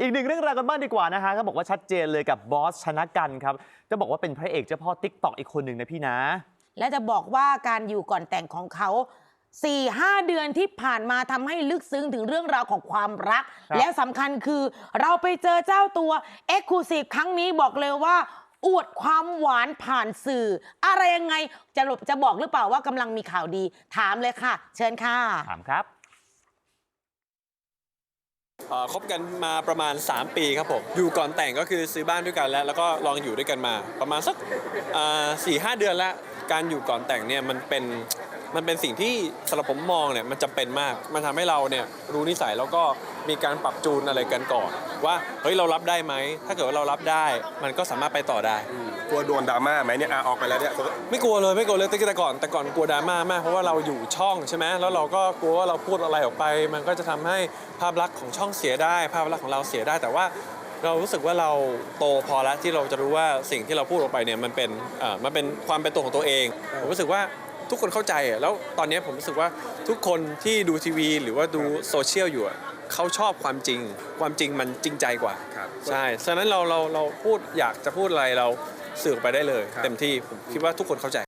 อีกหนึ่งเรื่องราวกันบ้างดีกว่านะฮะเขาบอกว่าชัดเจนเลยกับบอสชนะกันครับจะบอกว่าเป็นพระเอกเจ้าพ่อติ๊กตอกอีกคนหนึ่งนะพี่นะ และจะบอกว่าการอยู่ก่อนแต่งของเขา4ี่ห้าเดือนที่ผ่านมาทำให้ลึกซึ้งถึงเรื่องราวของความรักครับและสำคัญคือเราไปเจอเจ้าตัว e x c l u s i v e ครั้งนี้บอกเลยว่าอวดความหวานผ่านสื่อ อะไรยังไงจะหลบจะบอกหรือเปล่าว่ากำลังมีข่าวดี ถามเลยค่ะ เชิญค่ะ ถามครับเอ่อ คบกันมาประมาณ 3 ปีครับผมอยู่ก่อนแต่งก็คือซื้อบ้านด้วยกันแล้ว แล้วก็ลองอยู่ด้วยกันมา ประมาณสักสี่ห้าเดือนแล้ว การอยู่ก่อนแต่งเนี่ยมันเป็น มันเป็นสิ่งที่สำหรับผมมองเนี่ยมันจำเป็นมาก มันทำให้เราเนี่ยรู้นิสัยแล้วก็มีการปรับจูนอะไรกันก่อน ว่าเฮ้ยเรารับได้ไหม ถ้าเกิดว่าเรารับได้ มันก็สามารถไปต่อได้กลัวโดนดราม่าไหมเนี่ยอะออกไปแล้วเนี่ยไม่กลัวเลยไม่กลัวเลยแต่ก่อน แต่ก่อนกลัวดราม่ามากเพราะว่าเราอยู่ช่องใช่ไหมแล้วเราก็กลัวว่าเราพูดอะไรออกไป มันก็จะทำให้ภาพลักษณ์ของช่องเสียได้ ภาพลักษณ์ของเราเสียได้แต่ว่าเรารู้สึกว่าเราโตพอแล้วที่เราจะรู้ว่าสิ่งที่เราพูดออกไปเนี่ยมันเป็นเอ่อมันเป็นความเป็นตัวของตัวเองผมรู้สึกว่า ทุกคนเข้าใจอะแล้วตอนนี้ผมรู้สึกว่าทุกคนที่ดูทีวี หรือว่าดูโซเชียลอยู่อะเขาชอบความจริง ความจริงมันจริงใจกว่า ครับ ใช่ฉะนั้นเราเราเราพูดอยากจะพูดอะไรเราสื่อออกไปได้เลย ครับ เต็มที่ผมคิดว่าทุกคนเข้าใจ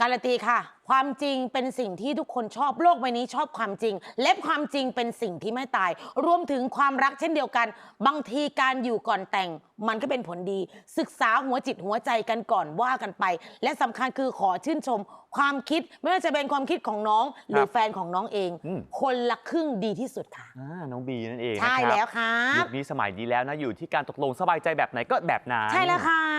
การันตีค่ะ ความจริงเป็นสิ่งที่ทุกคนชอบโลกใบนี้ชอบความจริง และความจริงเป็นสิ่งที่ไม่ตาย รวมถึงความรักเช่นเดียวกัน บางทีการอยู่ก่อนแต่งมันก็เป็นผลดี ศึกษาหัวจิตหัวใจกันก่อนว่ากันไป และสำคัญคือขอชื่นชม ความคิดไม่ว่าจะเป็นความคิดของน้อง หรือแฟนของน้องเอง อืม คนละครึ่งดีที่สุดค่ะ อ่าน้องบีนั่นเองใช่นะครับแล้วครัยุบ คนี้สมัยนี้แล้วนะอยู่ที่การตกลงสบายใจแบบไหนก็แบบนั้น ใช่แล้วค่ะ